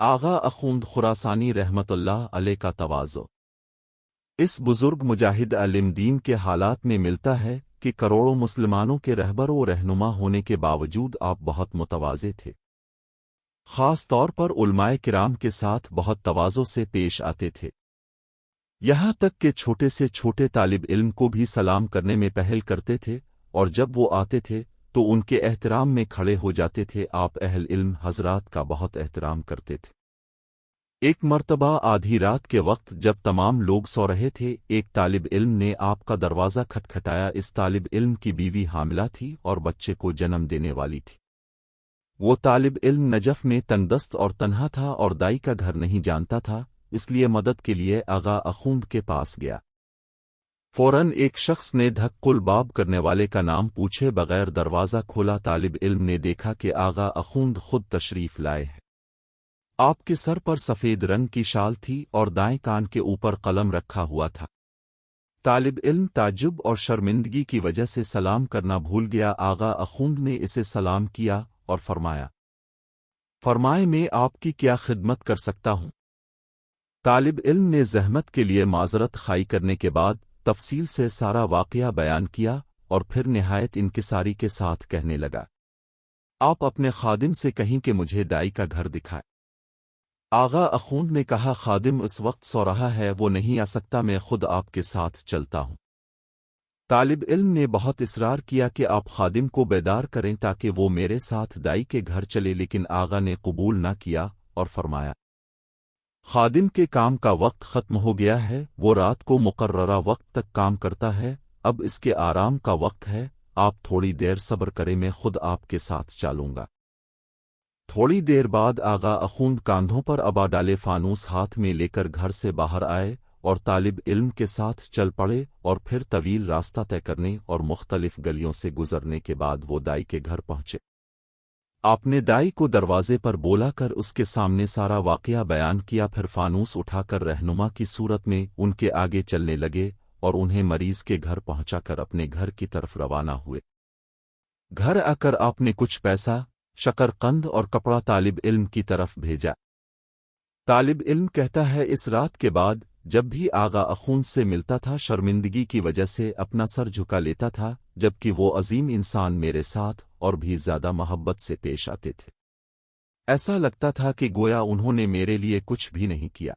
آغا اخوند خراسانی رحمت اللہ علیہ کا توازو۔ اس بزرگ مجاہد علم دین کے حالات میں ملتا ہے کہ کروڑوں مسلمانوں کے رہبر و رہنما ہونے کے باوجود آپ بہت متوازے تھے۔ خاص طور پر علماء کرام کے ساتھ بہت توازوں سے پیش آتے تھے۔ یہاں تک کہ چھوٹے سے چھوٹے طالب علم کو بھی سلام کرنے میں پہل کرتے تھے اور جب وہ آتے تھے تو ان کے احترام میں کھڑے ہو جاتے تھے۔ آپ اہل علم حضرات کا بہت احترام کرتے تھے۔ ایک مرتبہ آدھی رات کے وقت جب تمام لوگ سو رہے تھے، ایک طالب علم نے آپ کا دروازہ کھٹکھٹایا۔ اس طالب علم کی بیوی حاملہ تھی اور بچے کو جنم دینے والی تھی۔ وہ طالب علم نجف میں تندست اور تنہا تھا اور دائی کا گھر نہیں جانتا تھا، اس لیے مدد کے لیے آغا اخوند کے پاس گیا۔ فوراً ایک شخص نے دھک کل باب کرنے والے کا نام پوچھے بغیر دروازہ کھولا طالب علم نے دیکھا کہ آغا اخوند خود تشریف لائے ہے آپ کے سر پر سفید رنگ کی شال تھی اور دائیں کان کے اوپر قلم رکھا ہوا تھا۔ طالب علم تعجب اور شرمندگی کی وجہ سے سلام کرنا بھول گیا۔ آغا اخوند نے اسے سلام کیا اور فرمایا، فرمائے، میں آپ کی کیا خدمت کر سکتا ہوں؟ طالب علم نے زحمت کے لیے معذرت خائی کرنے کے بعد تفصیل سے سارا واقعہ بیان کیا اور پھر نہایت انکساری کے ساتھ کہنے لگا۔ آپ اپنے خادم سے کہیں کہ مجھے دائی کا گھر دکھائے آغا اخوند نے کہا، خادم اس وقت سو رہا ہے، وہ نہیں آ سکتا، میں خود آپ کے ساتھ چلتا ہوں۔ طالب علم نے بہت اصرار کیا کہ آپ خادم کو بیدار کریں تاکہ وہ میرے ساتھ دائی کے گھر چلے، لیکن آغا نے قبول نہ کیا اور فرمایا خادم کے کام کا وقت ختم ہو گیا ہے، وہ رات کو مقررہ وقت تک کام کرتا ہے۔ اب اس کے آرام کا وقت ہے۔ آپ تھوڑی دیر صبر کریں، میں خود آپ کے ساتھ چالوں گا۔ تھوڑی دیر بعد آغا اخوند کاندھوں پر ابا ڈالے فانوس ہاتھ میں لے کر گھر سے باہر آئے اور طالب علم کے ساتھ چل پڑے اور پھر طویل راستہ طے کرنے اور مختلف گلیوں سے گزرنے کے بعد وہ دائی کے گھر پہنچے۔ آپ نے دائی کو دروازے پر بولا کر اس کے سامنے سارا واقعہ بیان کیا، پھر فانوس اٹھا کر رہنما کی صورت میں ان کے آگے چلنے لگے اور انہیں مریض کے گھر پہنچا کر اپنے گھر کی طرف روانہ ہوئے۔ گھر آ کر آپ نے کچھ پیسہ، شکر قند اور کپڑا طالب علم کی طرف بھیجا۔ طالب علم کہتا ہے، اس رات کے بعد جب بھی آغا اخون سے ملتا تھا، شرمندگی کی وجہ سے اپنا سر جھکا لیتا تھا، جبکہ وہ عظیم انسان میرے ساتھ اور بھی زیادہ محبت سے پیش آتے تھے۔ ایسا لگتا تھا کہ گویا انہوں نے میرے لیے کچھ بھی نہیں کیا۔